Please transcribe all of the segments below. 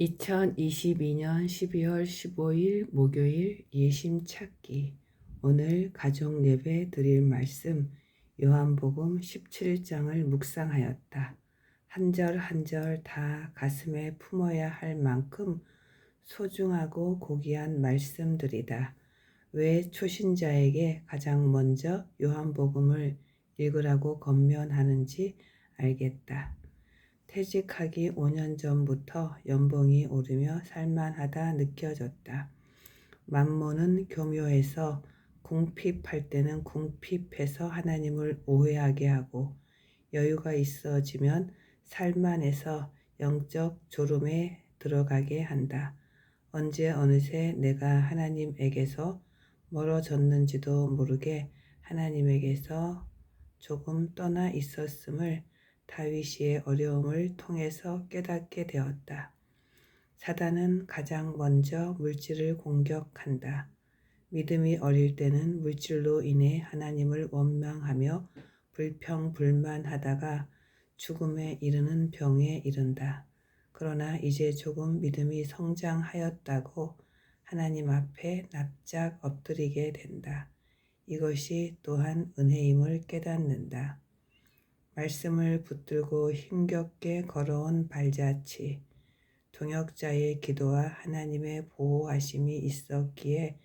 2022년 12월 15일 목요일 예심 찾기 오늘 가족 예배 드릴 말씀 요한복음 17장을 묵상하였다. 한 절 한 절 다 가슴에 품어야 할 만큼 소중하고 고귀한 말씀들이다. 왜 초신자에게 가장 먼저 요한복음을 읽으라고 권면하는지 알겠다. 퇴직하기 5년 전부터 연봉이 오르며 살만하다 느껴졌다. 만모는 교묘해서 궁핍할 때는 궁핍해서 하나님을 오해하게 하고 여유가 있어지면 살만해서 영적 졸음에 들어가게 한다. 언제 어느새 내가 하나님에게서 멀어졌는지도 모르게 하나님에게서 조금 떠나 있었음을 다윗의 어려움을 통해서 깨닫게 되었다. 사단은 가장 먼저 물질을 공격한다. 믿음이 어릴 때는 물질로 인해 하나님을 원망하며 불평불만하다가 죽음에 이르는 병에 이른다. 그러나 이제 조금 믿음이 성장하였다고 하나님 앞에 납작 엎드리게 된다. 이것이 또한 은혜임을 깨닫는다. 말씀을 붙들고 힘겹게 걸어온 발자취, 동역자의 기도와 하나님의 보호하심이 있었기에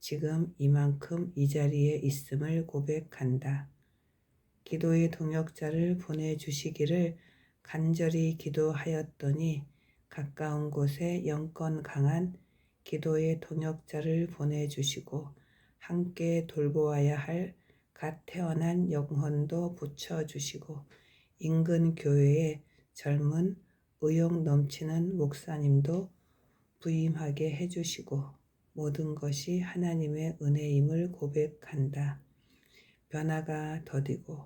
지금 이만큼 이 자리에 있음을 고백한다. 기도의 동역자를 보내주시기를 간절히 기도하였더니 가까운 곳에 영권 강한 기도의 동역자를 보내주시고 함께 돌보아야 할 갓 태어난 영혼도 붙여주시고 인근 교회에 젊은 의욕 넘치는 목사님도 부임하게 해주시고 모든 것이 하나님의 은혜임을 고백한다. 변화가 더디고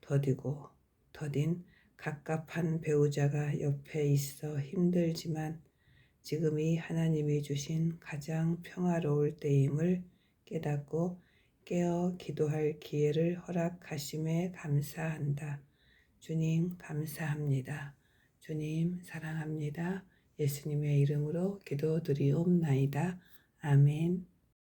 더디고 더딘 갑갑한 배우자가 옆에 있어 힘들지만 지금이 하나님이 주신 가장 평화로울 때임을 깨닫고 깨어 기도할 기회를 허락하심에 감사한다. 주님 감사합니다. 주님 사랑합니다. 예수님의 이름으로 기도드리옵나이다. 아멘.